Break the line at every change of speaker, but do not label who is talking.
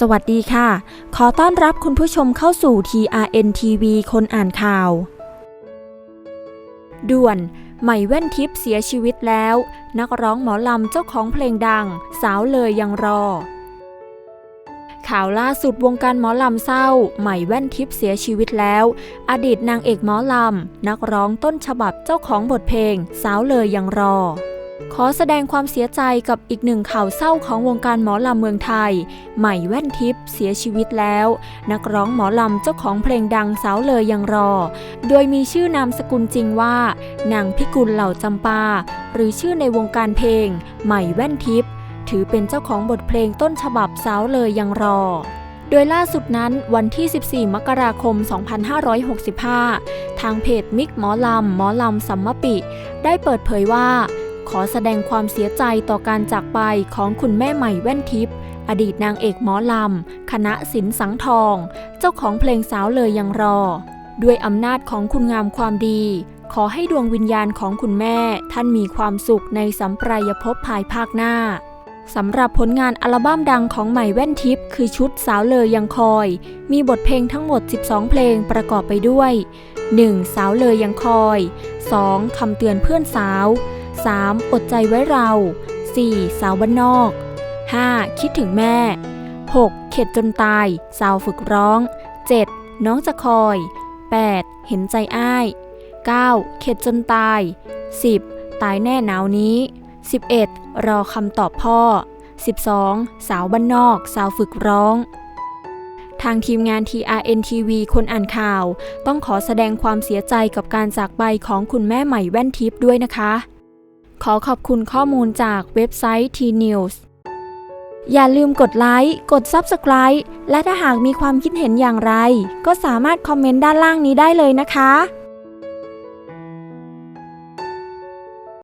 สวัสดีค่ะ ขอต้อนรับคุณผู้ชมเข้าสู่ TRN TV คนอ่านข่าว ด่วน ใหม่แว่นทิพย์เสียชีวิตแล้ว นักร้องหมอลำเจ้าของเพลงดัง สาวเลยยังรอ ข่าวล่าสุดวงการหมอลำเศร้า ใหม่แว่นทิพย์เสียชีวิตแล้ว อดีตนางเอกหมอลำ นักร้องต้นฉบับเจ้าของบทเพลง สาวเลยยังรอ ขอแสดงความเสียใจกับอีกหนึ่งข่าวเศร้าของวงการหมอลำเมืองไทย ใหม่แว่นทิพย์เสียชีวิตแล้ว นักร้องหมอลำเจ้าของเพลงดังสาวเลยยังรอ โดยมีชื่อนามสกุลจริงว่า นางพิกุลเหล่าจำปา หรือชื่อในวงการเพลง ใหม่แว่นทิพย์ถือเป็นเจ้าของบทเพลงต้นฉบับสาวเลยยังรอโดยล่าสุดนั้นวันที่ 14 มกราคม 2565 ทางเพจมิกหมอลำหมอลำสัมมปิ ได้เปิดเผยว่า ขอแสดงความเสียใจต่อการจากไปของคุณแม่ใหม่แว่นทิพย์อดีตนางเอกหมอลำ คณะสินสังทอง เจ้าของเพลงสาวเลยยังรอ ด้วยอำนาจของคุณงามความดี ขอให้ดวงวิญญาณของคุณแม่ท่านมีความสุขในสัมปรายภพภายภาคหน้าสำหรับผลงานอัลบั้มดังของใหม่แว่นทิพย์คือชุดสาวเลยยังคอย มีบทเพลงทั้งหมด 12 เพลงประกอบไปด้วย 1. สาวเลยยังคอย 2. คำเตือนเพื่อนสาว 3. อดใจไว้เรา 4. สาวบ้านนอก 5. คิดถึงแม่ 6. เข็ดจนตาย สาวฝึกร้อง 7. น้องจะคอย 8. เห็นใจอ้าย 9. เข็ดจนตาย 10. ตายแน่หนาวนี้ 11. รอคำตอบพ่อ 12. สาวบ้านนอก สาวฝึกร้อง ทางทีมงาน TRN TV คนอ่านข่าว ต้องขอแสดงความเสียใจกับการจากไปของคุณแม่ใหม่แว่นทิพย์ด้วยนะคะ ขอขอบคุณข้อมูลจากเว็บไซต์ T-News อย่าลืมกดไลค์ กด Subscribe และถ้าหากมีความคิดเห็นอย่างไร ก็สามารถคอมเมนต์ด้านล่างนี้ได้เลยนะคะ